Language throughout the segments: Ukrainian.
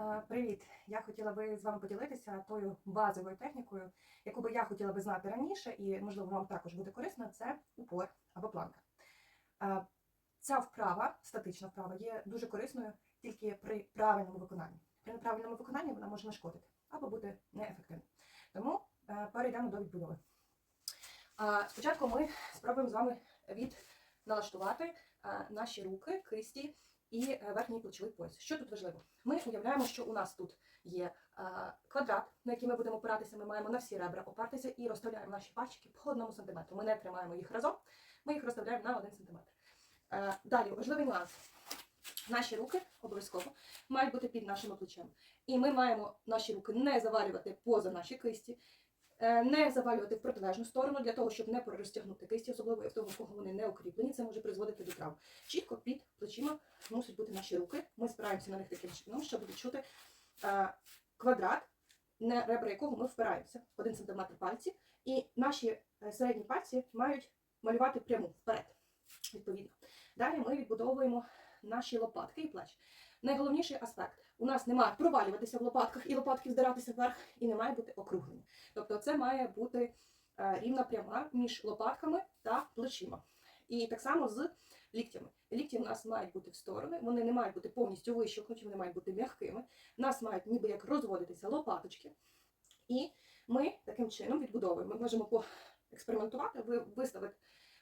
Е, Привіт! Я хотіла би з вами поділитися тою базовою технікою, яку би я хотіла би знати раніше, і можливо вам також буде корисно. Це упор або планка. Е, Ця вправа, статична вправа, є дуже корисною тільки при правильному виконанні. При неправильному виконанні вона може нашкодити або бути неефективною. Тому е, перейдемо до відбудови. Спочатку ми спробуємо з вами відналаштувати наші руки, кисті і е, верхній плечовий пояс. Що тут важливо? Ми уявляємо, що у нас тут є е, квадрат, на який ми будемо опиратися. Ми маємо на всі ребра опертися і розставляємо наші пальчики по одному сантиметру. Ми не тримаємо їх разом, ми їх розставляємо на один сантиметр. Е, Далі важливий нюанс. Наші руки обов'язково мають бути під нашими плечами. І ми маємо наші руки не завалювати поза наші кисті, не завалювати в протилежну сторону для того, щоб не перерозтягнути кисті, особливо в того, кого вони не укріплені, це може призводити до травм. Чітко під плечима мусять бути наші руки. Ми спираємося на них таким чином, щоб відчути е, квадрат, на ребра якого ми впираємося, один сантиметр пальці, і наші е, середні пальці мають малювати пряму вперед. Відповідно. Далі ми відбудовуємо наші лопатки і плечі. Найголовніший аспект у нас не має провалюватися в лопатках і лопатки здиратися вверх, і не має бути округлені. Тобто це має бути е, рівна пряма між лопатками та плечима. І так само з ліктями. Лікті у нас мають бути в сторони, вони не мають бути повністю вищухнуті, вони мають бути м'якими. У нас мають ніби як розводитися лопаточки. І ми таким чином відбудовуємо. Ми можемо поекспериментувати, ви- виставити,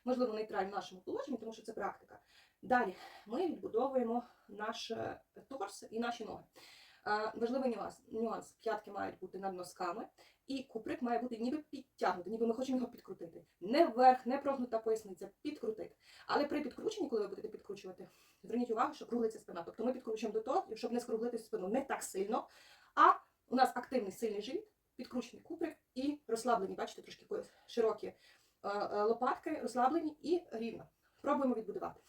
можливо, нейтраль в нашому положенні, тому що це практика. Далі ми відбудовуємо наш торс і наші ноги. Важливий нюанс. нюанс. П'ятки мають бути над носками, і куприк має бути ніби підтягнутий, ніби ми хочемо його підкрутити. Не вверх, не прогнута поясниця, підкрутити. Але при підкрученні, коли ви будете підкручувати, зверніть увагу, що круглиться спина. Тобто ми підкручуємо до того, щоб не скруглити спину не так сильно, а у нас активний сильний живіт, підкручений куприк і розслаблені, бачите, трошки широкі лопатки, розслаблені і рівно. Пробуємо відбудувати.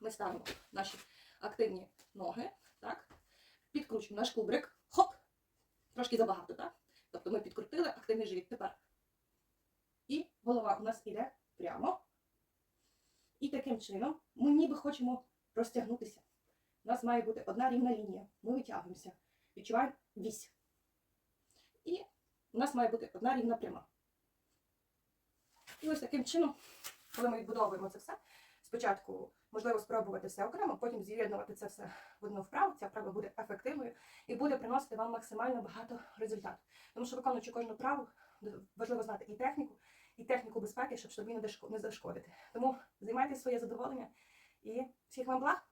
Ми ставимо наші активні ноги, так? підкручуємо наш кубрик, хоп! Трошки забагато, так? Тобто ми підкрутили активний живіт тепер. І голова у нас іде прямо. І таким чином ми ніби хочемо розтягнутися. У нас має бути одна рівна лінія. Ми витягуємося. Відчуваємо вісь. І у нас має бути одна рівна пряма. І ось таким чином, коли ми відбудовуємо це все, спочатку можливо спробувати все окремо, потім з'єднувати це все в одну вправу. Ця вправа буде ефективною і буде приносити вам максимально багато результатів. Тому що виконуючи кожну вправу, важливо знати і техніку, і техніку безпеки, щоб собі не зашкодити. Тому займайте своє задоволення і всіх вам благ!